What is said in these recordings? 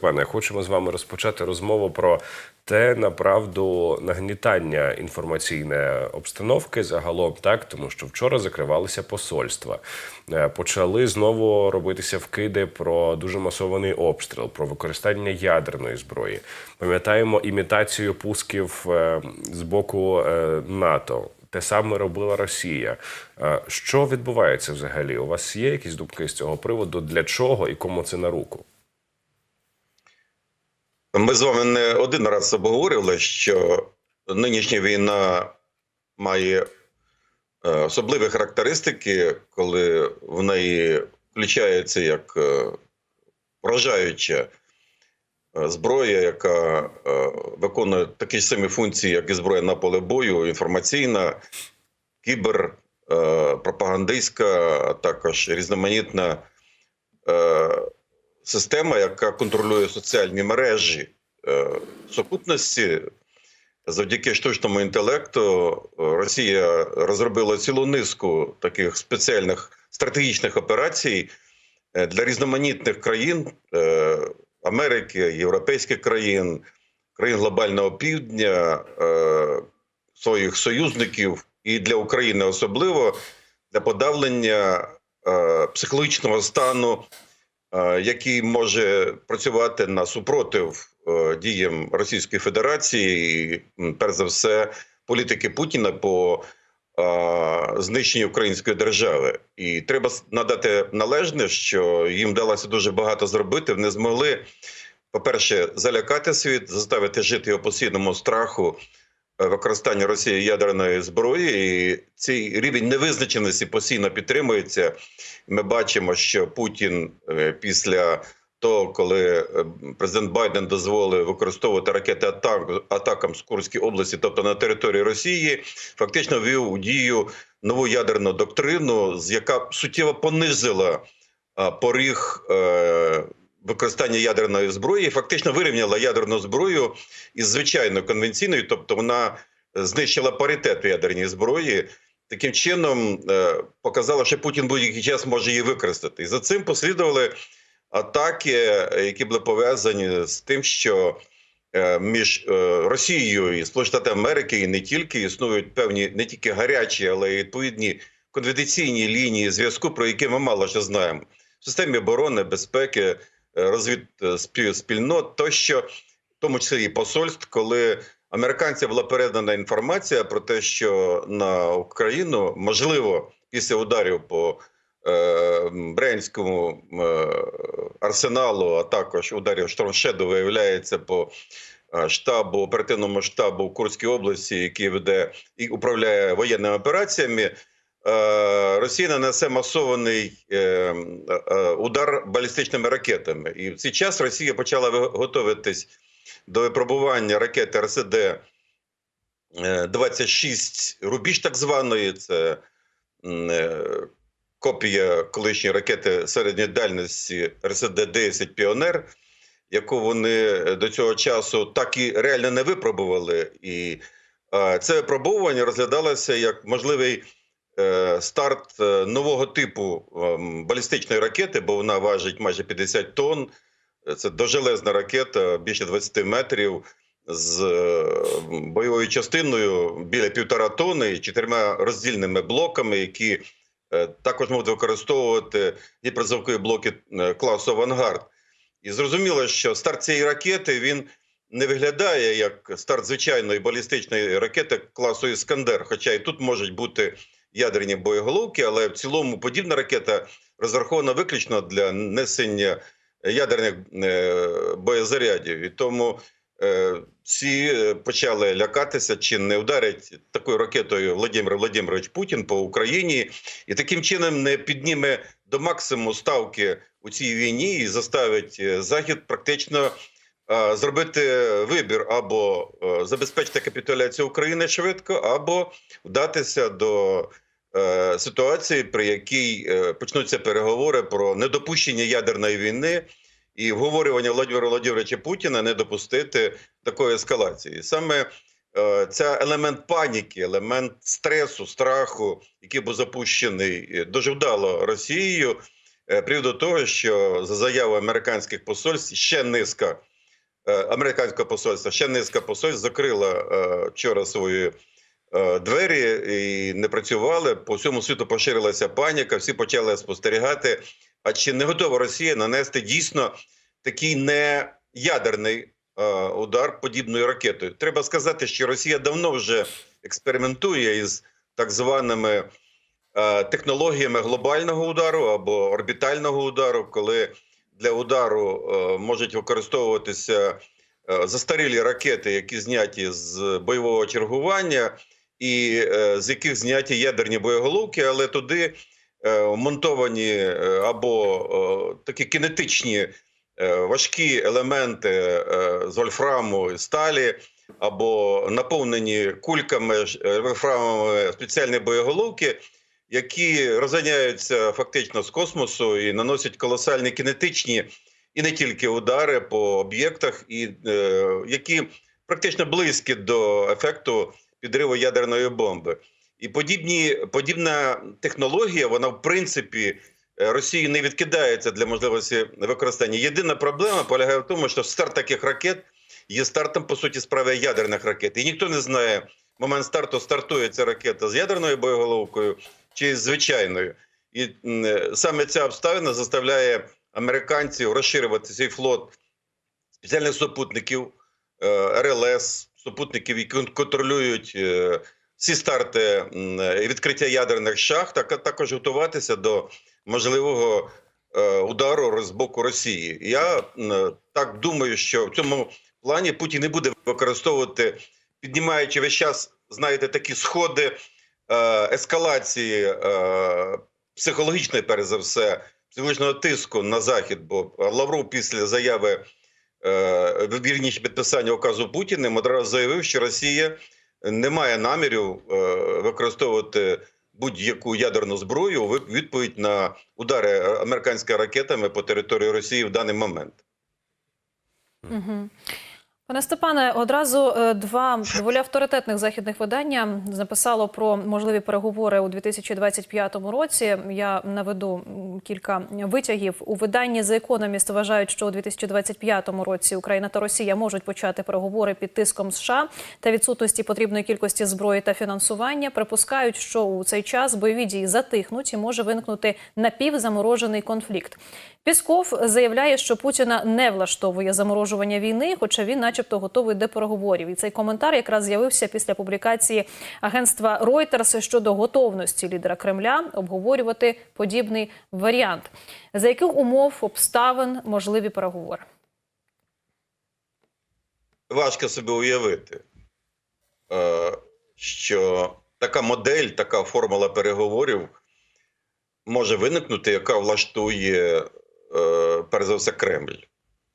Пане, хочемо з вами розпочати розмову про те, направду, нагнітання інформаційної обстановки загалом, так тому що вчора закривалися посольства, Е, почали знову робитися вкиди про дуже масований обстріл, про використання ядерної зброї. Пам'ятаємо імітацію пусків е, з боку е, НАТО. Те саме робила Росія. Що відбувається взагалі? У вас є якісь думки з цього приводу? Для чого і кому це на руку? Ми з вами не один раз обговорювали, що нинішня війна має е, особливі характеристики, коли в неї включається як е, вражаюча е, зброя, яка виконує такі ж самі функції, як і зброя на поле бою, інформаційна, кібер, пропагандистська, а також різноманітна. Система, яка контролює соціальні мережі е, сукупності. Завдяки штучному інтелекту е, Росія розробила цілу низку таких спеціальних стратегічних операцій е, для різноманітних країн Америки, європейських країн, країн глобального півдня, своїх союзників і для України особливо для подавлення психологічного стану який може працювати на супротив е, діям Російської Федерації, і, перш за все, політики Путіна по е, знищенню української держави. І треба надати належне, що їм вдалося дуже багато зробити. Вони змогли, по-перше, залякати світ, заставити жити у постійному страху. Використання Росії ядерної зброї, і цей рівень невизначеності постійно підтримується. Ми бачимо, що Путін е, після того, коли е, президент Байден дозволив використовувати ракети атак, атакам з Курської області, тобто на території Росії, фактично ввів у дію нову ядерну доктрину, яка суттєво понизила поріг е, використання ядерної зброї, фактично вирівняла ядерну зброю із звичайною конвенційною, тобто вона знищила паритет ядерній зброї. Таким чином е, показало, що Путін будь-який час може її використати. І за цим послідували атаки, е, які були пов'язані з тим, що е, між Росією і Сполученими Америки і не тільки існують певні не тільки гарячі, але й відповідні конфіденційні лінії зв'язку, про які ми мало що знаємо в системі оборони, безпеки, розвід е, спільнот, тощо, в тому числі і посольств, коли американцям була передана інформація про те, що на Україну можливо після ударів по е, Брянському е, арсеналу, а також ударів Штормшеду, виявляється по е, штабу оперативному штабу в Курській області, який веде і управляє воєнними операціями. Е, Росія нанесе масований е, е, удар балістичними ракетами, і в цей час Росія почала готуватись до випробування ракети РСД е, 26 рубіж, так званої. Це копія колишньої ракети середньої дальності РСД-10 Піонер, яку вони до цього часу так і реально не випробували. І це випробовування розглядалося як можливий старт е, нового типу ем, балістичної ракети, бо вона важить майже 50 тонн. Це дожелезна ракета більше 20 метрів з е, бойовою частиною біля півтора тонни і чотирма роздільними блоками, які е, також можуть використовувати гіперзвукові блоки е, класу Авангард. І зрозуміло, що старт цієї ракети він не виглядає як старт звичайної балістичної ракети класу Іскандер. Хоча і тут можуть бути ядерні боєголовки, але в цілому подібна ракета розрахована виключно для несення ядерних е, боєзарядів. І тому е, всі е, почали лякатися, чи не вдарить такою ракетою Владимир Владимирович Путін по Україні, і таким чином не підніме до максимуму ставки у цій війні і заставить Захід практично зробити вибір або забезпечити капітуляцію України швидко, або вдатися до ситуації, при якій е, почнуться переговори про недопущення ядерної війни і вговорювання Владимира Владимировича Путіна не допустити такої ескалації. Саме е, це елемент паніки, елемент стресу, страху, який був запущений е, дуже вдало Росією. е, приводу того, що за заявою американських посольств ще низка е, американського посольства, ще низка посольств закрила е, вчора свої е, двері і не працювали. По всьому світу поширилася паніка. Всі почали спостерігати. А чи не готова Росія нанести дійсно такий не ядерний е, удар подібною ракетою? Треба сказати, що Росія давно вже експериментує із так званими е, технологіями глобального удару або орбітального удару, коли для удару е, можуть використовуватися е, застарілі ракети, які зняті з бойового чергування, і е, з яких зняті ядерні боєголовки, але туди е, монтовані е, або такі кинетичні е, важкі елементи з вольфраму і сталі, або наповнені кульками ж, вольфрамовими спеціальні боєголовки, які розганяються фактично з космосу і наносять колосальні кінетичні і не тільки удари по об'єктах, і які практично близькі до ефекту підриву ядерної бомби. І подібні, подібна технологія, вона в принципі е, Росії не відкидається для можливості використання. Єдина проблема полягає в тому, що старт таких ракет є стартом, по суті, справи ядерних ракет. І ніхто не знає, в момент старту стартує ця ракета з ядерною боєголовкою чи з звичайною. І е, саме ця обставина заставляє американців розширювати свій флот спеціальних супутників, РЛС, супутників, які кон- контролюють е, всі старти е, відкриття ядерних шахт, а також готуватися до можливого е, удару з боку Росії. Я так думаю, що в цьому плані Путін не буде використовувати, піднімаючи весь час, знаєте, такі сходи е, ескалації е, психологічної, перш за все, психологічного тиску на захід. Бо Лавров після заяви е, вірніше підписання указу Путіним одразу заявив, що Росія не має намірів е, використовувати будь-яку ядерну зброю у відповідь на удари американськими ракетами по території Росії в даний момент. Угу. Пане Степане, одразу е, два доволі авторитетних західних видання написало про можливі переговори у 2025 році. Я наведу кілька витягів у виданні The Economist вважають, що у 2025 році Україна та Росія можуть почати переговори під тиском США та відсутності потрібної кількості зброї та фінансування. Припускають, що у цей час бойові дії затихнуть і може виникнути напівзаморожений конфлікт. Пісков заявляє, що Путіна не влаштовує заморожування війни, хоча він, начебто, готовий до переговорів. І цей коментар якраз з'явився після публікації агентства Reuters щодо готовності лідера Кремля обговорювати подібний варіант. За яких умов обставин можливі переговори? Важко собі уявити, е, що така модель, така формула переговорів може виникнути, яка влаштує, перш за все, Кремль.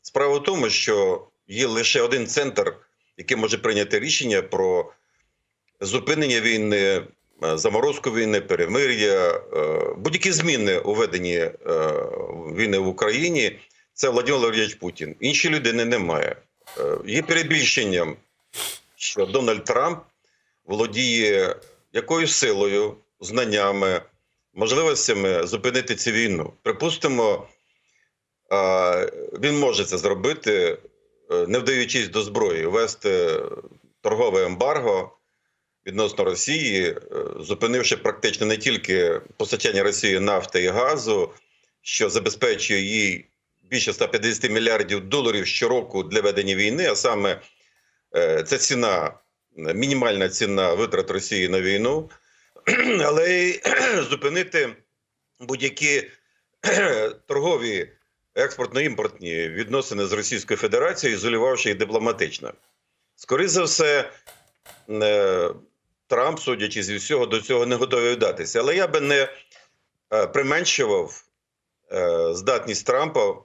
Справа в тому, що є лише один центр, який може прийняти рішення про зупинення війни, е, заморозку війни, перемир'я, е, будь-які зміни у веденні е, війни в Україні. Це Владимир Владимирович Путін. Інші людини немає. Е, Є перебільшенням, що Дональд Трамп володіє якоюсь силою, знаннями, можливостями зупинити цю війну. Припустимо, е, він може це зробити, е, не вдаючись до зброї, ввести торгове ембарго відносно Росії, е, зупинивши практично не тільки постачання Росії нафти і газу, що забезпечує їй більше 150 мільярдів доларів щороку для ведення війни, а саме е, це ціна, мінімальна ціна витрат Росії на війну, але й зупинити будь-які торгові експортно-імпортні відносини з Російською Федерацією, ізолювавши їх дипломатично. Скоріше за все, е, Трамп, судячи зі всього, до цього не готовий вдатися. Але я би не е, применшував е, здатність Трампа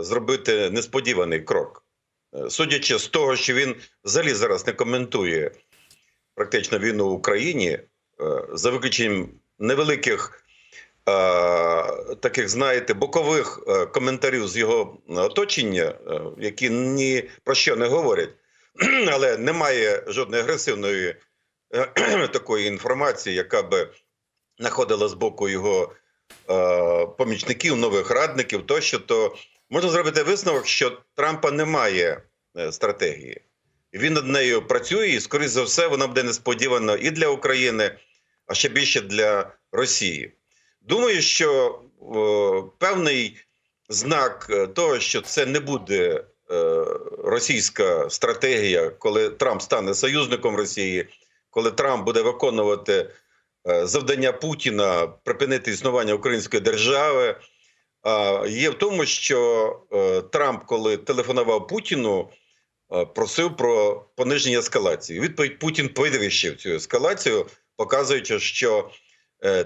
зробити несподіваний крок. Судячи з того, що він взагалі зараз не коментує практично війну в Україні, за виключенням невеликих таких, знаєте, бокових е, коментарів з його оточення, е, які ні про що не говорять, але немає жодної агресивної е, такої інформації, яка би знаходила з боку його е, помічників, нових радників тощо, то можна зробити висновок, що Трампа немає е, стратегії. Він над нею працює, і, скоріш за все, вона буде несподівано і для України, а ще більше для Росії. Думаю, що о, певний знак е, того, що це не буде е, російська стратегія, коли Трамп стане союзником Росії, коли Трамп буде виконувати е, завдання Путіна припинити існування української держави, а, є в тому, що е, Трамп, коли телефонував Путіну, е, просив про пониження ескалації. Відповідь Путін підвищив цю ескалацію, показуючи, що е,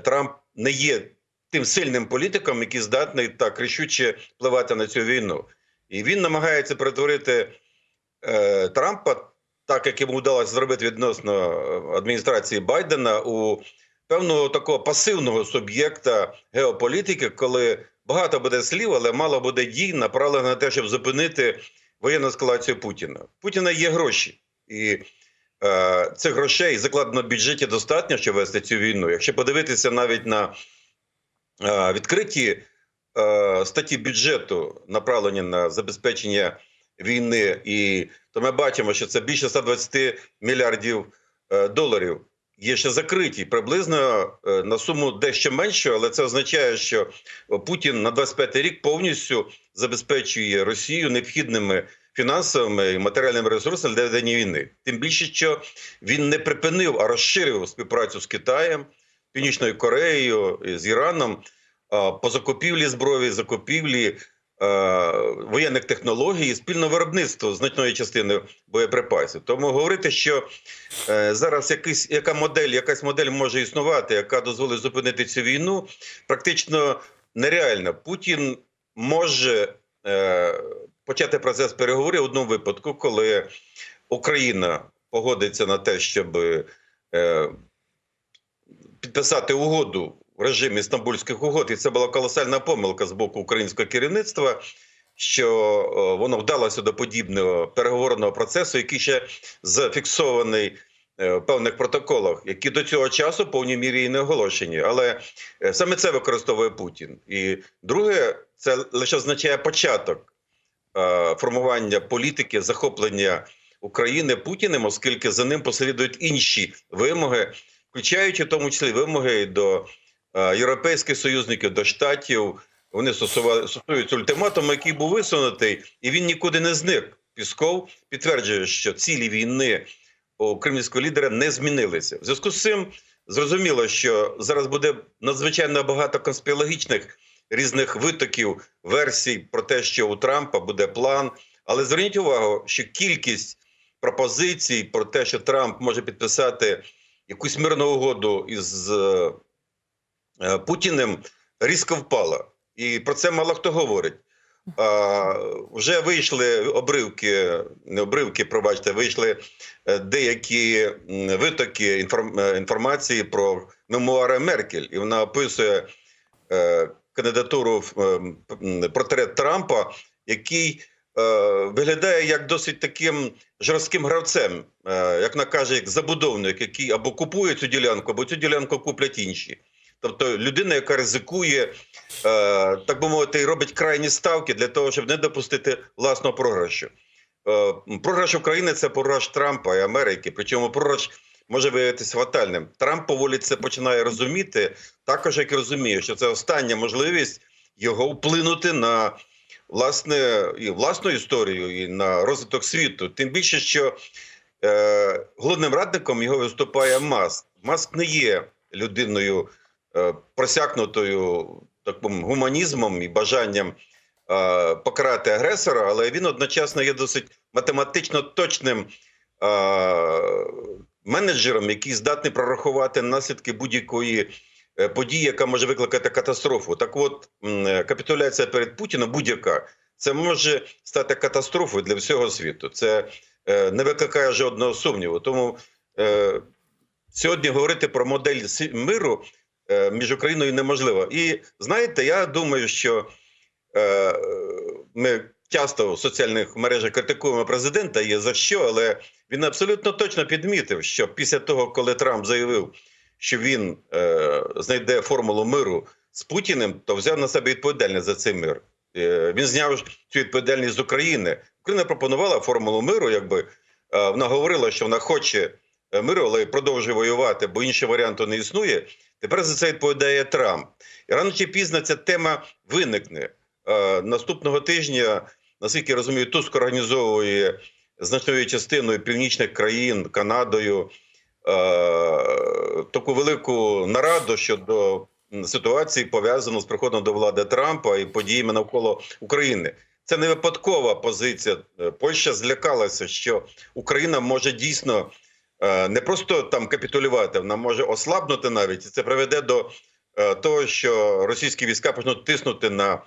Трамп не є тим сильним політиком, який здатний так рішуче впливати на цю війну. І він намагається перетворити е, Трампа, так як йому вдалося зробити відносно е, адміністрації Байдена, у певного такого пасивного суб'єкта геополітики, коли багато буде слів, але мало буде дій, направлених на те, щоб зупинити воєнну ескалацію Путіна. Путіна є гроші, і е, цих грошей закладено в бюджеті достатньо, щоб вести цю війну. Якщо подивитися навіть на е, відкриті е, статті бюджету, направлені на забезпечення війни, і то ми бачимо, що це більше 120 мільярдів е, доларів. Є ще закриті приблизно е, на суму дещо меншу, але це означає, що Путін на 25 рік повністю забезпечує Росію необхідними фінансовими і матеріальними ресурсами для ведення війни. Тим більше, що він не припинив, а розширив співпрацю з Китаєм, Північною Кореєю, з Іраном по закупівлі зброї, закупівлі е, воєнних технологій і спільне виробництво значної частини боєприпасів. Тому говорити, що е, зараз якийсь, яка модель, якась модель може існувати, яка дозволить зупинити цю війну, практично нереально. Путін може е, почати процес переговорів в одному випадку, коли Україна погодиться на те, щоб е, підписати угоду в режимі Стамбульських угод, і це була колосальна помилка з боку українського керівництва. Що е, воно вдалося до подібного переговорного процесу, який ще зафіксований е, в певних протоколах, які до цього часу в повній мірі і не оголошені. Але е, саме це використовує Путін. І друге, це лише означає початок формування політики, захоплення України Путіним, оскільки за ним послідують інші вимоги, включаючи в тому числі вимоги до е, європейських союзників, до штатів. Вони стосуються ультиматуму, який був висунутий, і він нікуди не зник. Пісков підтверджує, що цілі війни у кремлівського лідера не змінилися. В зв'язку з цим зрозуміло, що зараз буде надзвичайно багато конспірологічних різних витоків, версій про те, що у Трампа буде план. Але зверніть увагу, що кількість пропозицій про те, що Трамп може підписати якусь мирну угоду із е, е, Путіним, різко впала. І про це мало хто говорить. А, вже вийшли обривки, не обривки, пробачте, вийшли е, деякі витоки інформ, інформації про мемуари Меркель. І вона описує кандидатуру в е, портрет Трампа, який е, виглядає як досить таким жорстким гравцем, е, як вона каже, як забудовник, який або купує цю ділянку, або цю ділянку куплять інші. Тобто людина, яка ризикує, е, так би мовити, робить крайні ставки для того, щоб не допустити власного програшу. Програш України це програш Трампа і Америки. Причому програш може виявитися фатальним. Трамп поволі це починає розуміти, також як і розуміє, що це остання можливість його вплинути на власне і власну історію, і на розвиток світу. Тим більше, що е, головним радником його виступає Маск. Маск не є людиною е, просякнутою таким гуманізмом і бажанням е, покарати агресора, але він одночасно є досить математично точним е, менеджером, який здатний прорахувати наслідки будь-якої е, події, яка може викликати катастрофу. Так от е, капітуляція перед Путіном будь-яка це може стати катастрофою для всього світу. Це е, не викликає жодного сумніву. Тому сьогодні говорити про модель миру між Україною неможливо. І знаєте, я думаю, що ми часто в соціальних мережах критикуємо президента, є за що, але він абсолютно точно підмітив, що після того, коли Трамп заявив, що він е, знайде формулу миру з Путіним, то взяв на себе відповідальність за цей мир. Е, Він зняв цю відповідальність з України. Україна пропонувала формулу миру, якби е, вона говорила, що вона хоче е, миру, але продовжує воювати, бо іншого варіанту не існує. Тепер за це відповідає Трамп. І рано чи пізно ця тема виникне. Е, Наступного тижня, наскільки я розумію, Туск організовує значною частиною північних країн, Канадою, е, таку велику нараду щодо ситуації, пов'язану з приходом до влади Трампа і подіями навколо України. Це не випадкова позиція. Польща злякалася, що Україна може дійсно е, не просто там капітулювати, вона може ослабнути навіть. І це приведе до е, того, що російські війська почнуть тиснути на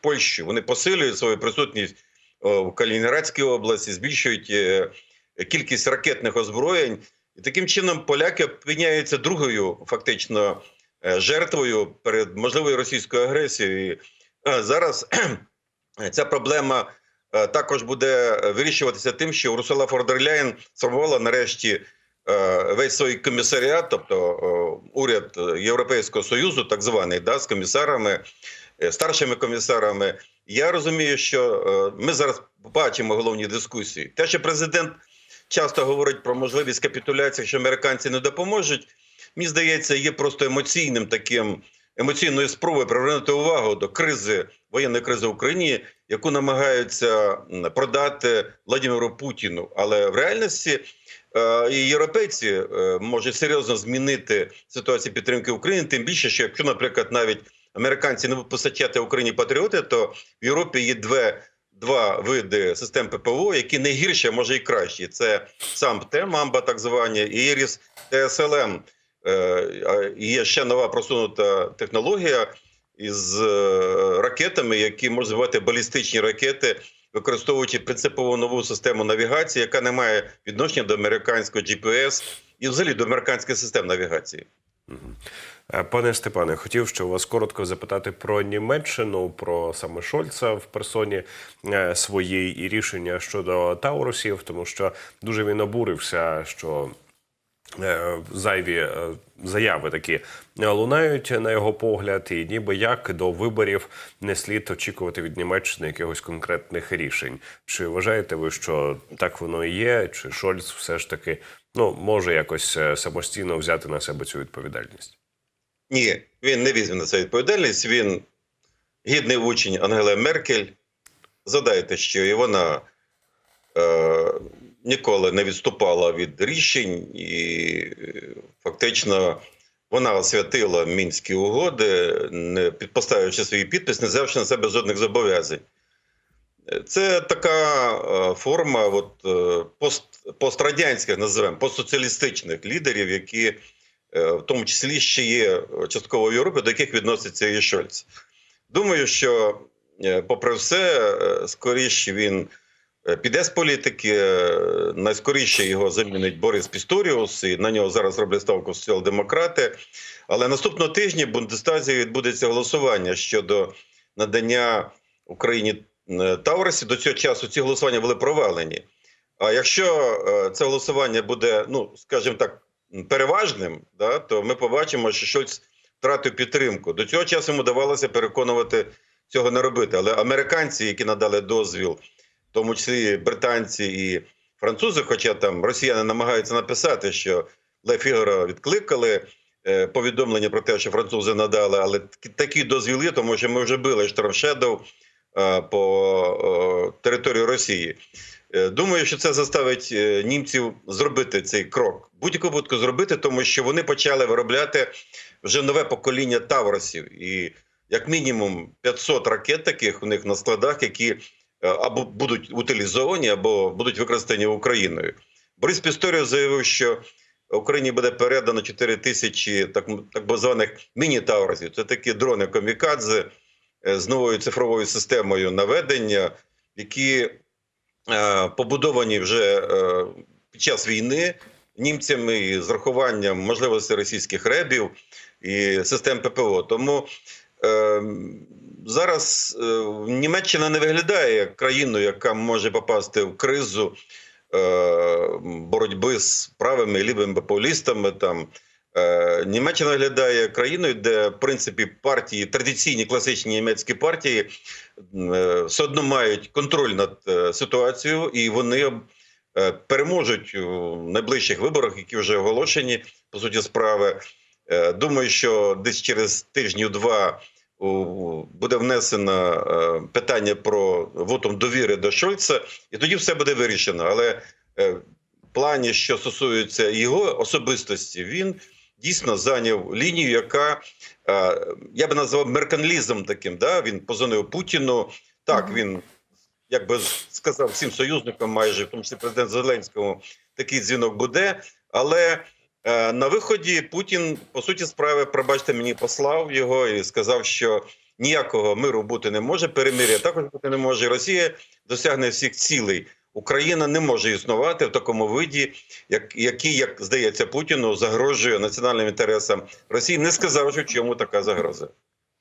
Польщу. Вони посилюють свою присутність в Калінінградській області, збільшують е, кількість ракетних озброєнь. І таким чином поляки опиняються другою фактично е, жертвою перед можливою російською агресією. І е, зараз ця проблема е, також буде вирішуватися тим, що Урсула фон дер сформувала нарешті е, весь свій комісаріат, тобто е, уряд Європейського Союзу, так званий, да, з комісарами, е, старшими комісарами. Я розумію, що е, ми зараз бачимо головні дискусії. Те, що президент часто говорить про можливість капітуляції, що американці не допоможуть, мені здається, є просто емоційним таким емоційною спробою привернути увагу до кризи воєнної кризи в Україні, яку намагаються продати Владимиру Путіну. Але в реальності е, і європейці е, можуть серйозно змінити ситуацію підтримки України. Тим більше, що якщо, наприклад, навіть американці не постачати Україні патріоти, то в Європі є две. Два види систем ППО, які не гірші, а може і кращі. Це сам ТЕ, МАМБА, так звані, і ІРІС ТСЛМ. Е, Є ще нова просунута технологія із е, ракетами, які можуть збивати балістичні ракети, використовуючи принципово нову систему навігації, яка не має відношення до американського GPS і взагалі до американських систем навігації. Е, Пане Степане, хотів ще у вас коротко запитати про Німеччину, про саме Шольца в персоні е, своїй і рішення щодо Таурусів, тому що дуже він обурився, що е, зайві заяви такі лунають на його погляд, і ніби як до виборів не слід очікувати від Німеччини якихось конкретних рішень. Чи вважаєте ви, що так воно і є? Чи Шольц все ж таки ну може якось е, самостійно взяти на себе цю відповідальність? Ні, він не візьме на це відповідальність. Він гідний учень Ангели Меркель. Згадайте, що і вона е, ніколи не відступала від рішень, і е, фактично вона освятила мінські угоди, не підпоставивши свій підпис, не взявши на себе жодних зобов'язань. Це така е, форма от, е, пост, пострадянських, називаємо, постсоціалістичних лідерів, які е, в тому числі ще є частково в Європі, до яких відноситься і Шольц. Думаю, що, попри все, скоріше він піде з політики, найскоріше його замінить Борис Пісторіус, і на нього зараз роблять ставку соціал-демократи. Але наступного тижня в Бундестазі відбудеться голосування щодо надання Україні е, До цього часу ці голосування були провалені. А якщо е, це голосування буде, ну скажімо так, переважним, да, то ми побачимо, що Шольц втратив підтримку. До цього часу йому давалося переконувати цього не робити. Але американці, які надали дозвіл, в тому числі британці і французи, хоча там росіяни намагаються написати, що Ле Фігара відкликали е, повідомлення про те, що французи надали, але такі- такий дозвіл є, тому що ми вже били Штормшедов е, по е, території Росії. Е, Думаю, що це заставить е, німців зробити цей крок. Будь-яку випадку зробити, тому що вони почали виробляти вже нове покоління Тавросів. І як мінімум 500 ракет таких у них на складах, які е, або будуть утилізовані, або будуть використані Україною. Борис Пісторіо заявив, що Україні буде передано 4 тисячі так, так званих міні-тавросів. Це такі дрони Комікадзе е, з новою цифровою системою наведення, які е, побудовані вже е, під час війни німцями і з рахуванням можливостей російських ребів і систем ППО. Тому е, зараз е, Німеччина не виглядає як країну, яка може попасти в кризу е, боротьби з правими лівими популістами, там Е, Німеччина виглядає країною, де в принципі партії, традиційні класичні німецькі партії, е, все одно мають контроль над е, ситуацією, і вони е, переможуть у найближчих виборах, які вже оголошені по суті справи. Е, Думаю, що десь через тижнів-два буде внесено е, питання про вотом довіри до Шольца, і тоді все буде вирішено. Але е, в плані, що стосується його особистості, він дійсно зайняв лінію, яка е, я би назвав мерканлізм таким. Да? Він позвонив Путіну. Так, він як би сказав всім союзникам, майже в тому числі президент Зеленському, такий дзвінок буде. Але е, на виході Путін, по суті, справи, пробачте мені, послав його і сказав, що ніякого миру бути не може, перемир'я також бути не може. Росія досягне всіх цілей. Україна не може існувати в такому виді, як, який, як здається, Путіну загрожує національним інтересам Росії. Не сказавши, що чому така загроза.